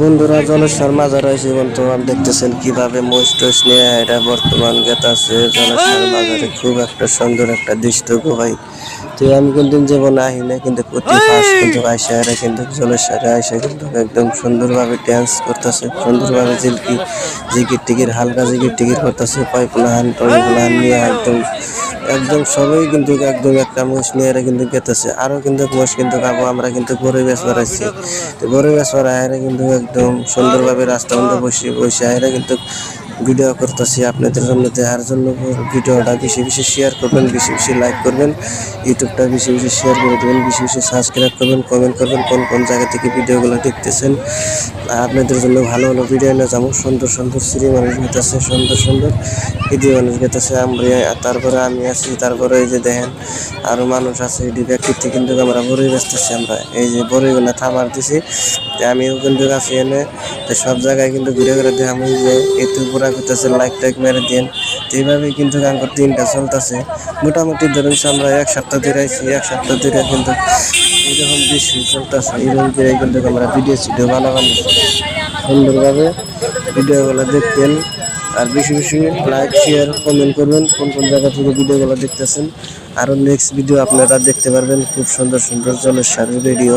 বন্ধুরা, জলেশ্বর মাজার হয়েছে আমি দেখতেছেন কীভাবে মোজ টোষ নিয়ে এটা বর্তমান গেতাছে। জলেশ্বর মাজারে খুব একটা সুন্দর একটা দৃশ্য গো ভাই। তো আমি কোনদিন জীবনে আহি না কিন্তু প্রতি ফার্স্ট কিন্তু আইসা এরা কিন্তু জলেশ্বরে আইসা কিন্তু একদম সুন্দরভাবে ড্যান্স করতেছে সুন্দরভাবে জিলকি জিকির টিকির হালকা জিকির টিকির করতেছে পাইপ লাহান টনি লাহান নিয়ে একদম একদম সবাই কিন্তু একদম একটা মোষ নিয়ে এরা কিন্তু গেতেছে। আরও কিন্তু মোষ কিন্তু খাব আমরা কিন্তু গরু বেশ বেড়াচ্ছি তো গরু বেশ বেড়ায় কিন্তু একদম সুন্দরভাবে রাস্তা মধ্যে বসে বসে এরা কিন্তু ভিডিও করতেছি আপনাদের জন্য দেওয়ার জন্য। ভিডিওটা বেশি বেশি শেয়ার করবেন, বেশি বেশি লাইক করবেন ইউটিউবটা বেশি বেশি শেয়ার করে দেবেন, বেশি বেশি সাবস্ক্রাইব করবেন কমেন্ট করবেন, কোন কোন জায়গা থেকে ভিডিওগুলো দেখতেছেন। আপনাদের জন্য ভালো ভালো ভিডিও এনে যাব। সুন্দর সুন্দর সিরি মানুষ গেতেছে সুন্দর সুন্দর ভিডিও মানুষ গেতেছে আমরা তারপরে আমি আছি, তারপরে এই যে দেখেন আরও মানুষ আছে এটি ব্যক্তিত্ব কিন্তু আমরা বড়ই ব্যস্তেছি আমরা। এই যে বড়ইগুলো থামার দিছি আমিও কিন্তু আছি এনে সব জায়গায় কিন্তু ঘুরে ঘুরে দেখাম যে, এতে পুরা করতেছে লাইক টাইক মেরে দিন এইভাবেই কিন্তু গাঙ্কর দিনটা চলতেছে। মোটামুটি ধরুন আমরা এক সপ্তাহ ধরে আইছি এক সপ্তাহ ধরে কিন্তু এরকম বেশি চলতেছে। এরকম করে কিন্তু আমরা ভিডিও সিডিও বানাবানি সুন্দরভাবে ভিডিওগুলো দেখতেন আর বেশি বেশি লাইক শেয়ার কমেন্ট করবেন। কোন কোন জায়গা থেকে ভিডিওগুলো দেখতেছেন। আরও নেক্সট ভিডিও আপনারা দেখতে পারবেন। খুব সুন্দর সুন্দর জলের সারের ভিডিও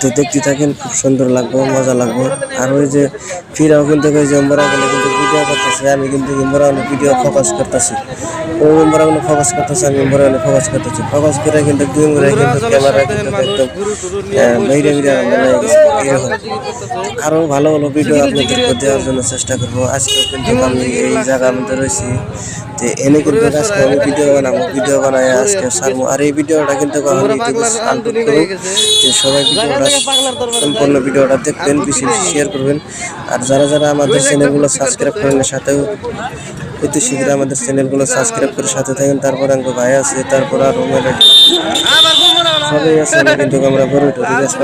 তো দেখতে থাকেন, খুব সুন্দর লাগবো, মজা লাগবো। আর ওই যে ফিরাও কিন্তু যে গেলে কিন্তু ভিডিও করতেছে আমি কিন্তু মোরা ভিডিও ফোকাস করতেছি। ওই মোরা ফোকাস করতেছে আমি মোরা ফোকাস করতেছি। ফোকাস করে কিন্তু দুই মোড়ে কিন্তু ক্যামেরা কিন্তু একদম বাইরে বাইরে এরকম আরও ভালো ভালো ভিডিও আপনাদেরকে দেওয়ার জন্য চেষ্টা করব। আজকে কিন্তু আমি এই জায়গার মধ্যে রয়েছি। তো এনে কিন্তু আজকে আমি ভিডিও বানাবো ভিডিও বানাই আজকে সারবো। আর এই ভিডিওটা কিন্তু ইউটিউবে আপলোড করব তো সবাই ভিডিওটা সম্পূর্ণ ভিডিওটা দেখবেন বেশি বেশি শেয়ার করবেন। আর যারা যারা আমাদের চ্যানেলগুলো সাবস্ক্রাইব করেন সাথেও অতি শীঘ্র আমাদের চ্যানেলগুলো সাবস্ক্রাইব করে সাথে থাকেন। তারপর আমার ভাই আছে, তারপর আর সবাই আছে কিন্তু আমরা বড় টরি গাছ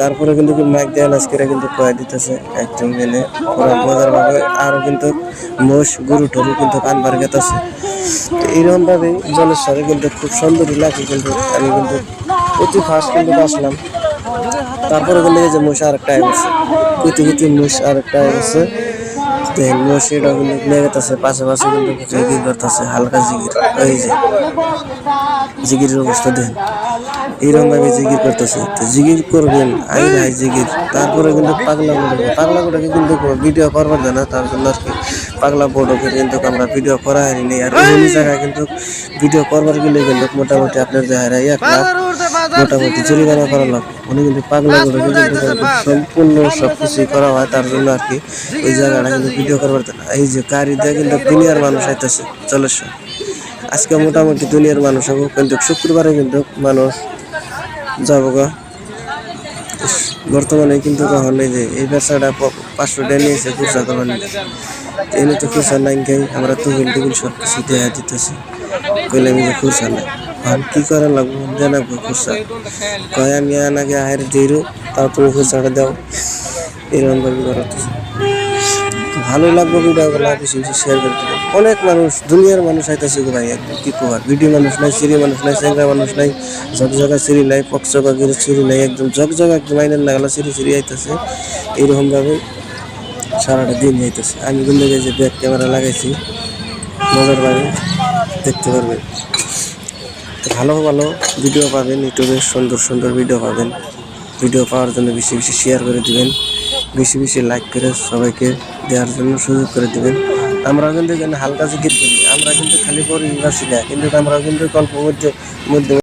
তারপরে কিন্তু মাইক দেওয়া আজকে কিন্তু কয়ে দিতেছে একদম মেনে। পুরো মজার ভাবে আরও কিন্তু মোষ গরু টরু কিন্তু কানবার গেতেছে এইরকমভাবে জলের সাথে কিন্তু খুব সুন্দরই লাগে কিন্তু আমি কিন্তু অতি ফার্স্ট কিন্তু আসলাম তারপরে বলে যে মোষ আর একটা আছে কুতি কুতি মোষ আর একটা আছে দেখেন মোষ কিন্তু লেগেতেছে পাশে পাশে কিন্তু জিগির করতেছে, হালকা জিগির। ওই যে জিগিরের অবস্থা দেখেন এইরকম ভাবে জিগির করতেছে। তো জিগির করবেন, আই ভাই জিগির। তারপরে কিন্তু পাগলা বোর্ডকে পাগলা বোর্ডকে কিন্তু ভিডিও করবার না, তার জন্য আর কি পাগলা বোর্ডকে কিন্তু আমরা ভিডিও করা হয়নি আর এই জায়গায় কিন্তু ভিডিও করবার গেলে কিন্তু মোটামুটি আপনার জায়গায় এক লাখ মোটামুটি জরিমানা করা লাগবে। উনি কিন্তু পাগলা বোর্ডকে কিন্তু সম্পূর্ণ সব কিছুই করা হয়, তার জন্য আর কি ওই জায়গাটা কিন্তু ভিডিও করবার এই যে গাড়ি দিয়ে কিন্তু দুনিয়ার মানুষ আইতেছে চলেছে আজকে মোটামুটি দুনিয়ার মানুষ হব কিন্তু শুক্রবারে কিন্তু মানুষ যাব গা। বর্তমানে কিন্তু তখন এই যে এই ব্যবসাটা পাঁচশো টাকা নিয়েছে খুচরা করবার এনে তো খুচরা নাই খাই আমরা তুবিল টুবিল সব কিছু দেওয়া দিতেছি। কইলে আমি যে খুচরা নাই। আর কি করা লাগবো? জানাব খুচরা। কয় আমি আনাকে দিরু তাও তুমি খুচরাটা দাও। এরকম ভাবে ভালো লাগবে ভিডিওগুলো বেশি বেশি শেয়ার করে দেবেন। অনেক মানুষ, দুনিয়ার মানুষ আইতেছে গো ভাই, একদম কি কবার ভিডিও মানুষ নাই সিরি মানুষ নাই সেঙ্গা মানুষ নাই জগ জগা সিরি নাই পক্স বাগের সিরি নাই, একদম জগ জগ একদম আইনের লাগালা সিরি সিরি আইতেছে। এইরকম ভাবে সারাটা দিন আইতেছে আমি কিন্তু যে ব্যাক ক্যামেরা লাগাইছি, মজার ভাবে দেখতে পারবেন। ভালো ভালো ভিডিও পাবেন, ইউটিউবে সুন্দর সুন্দর ভিডিও পাবেন। ভিডিও পাওয়ার জন্য বেশি বেশি শেয়ার করে দিবেন। বেশি বেশি লাইক করে সবাইকে দেওয়ার জন্য সুযোগ করে দেবেন। আমরা কিন্তু এখানে হালকা জিকির করি। আমরা কিন্তু খালি পরিবাসী না কিন্তু আমরা কিন্তু গল্প মধ্যে মধ্যে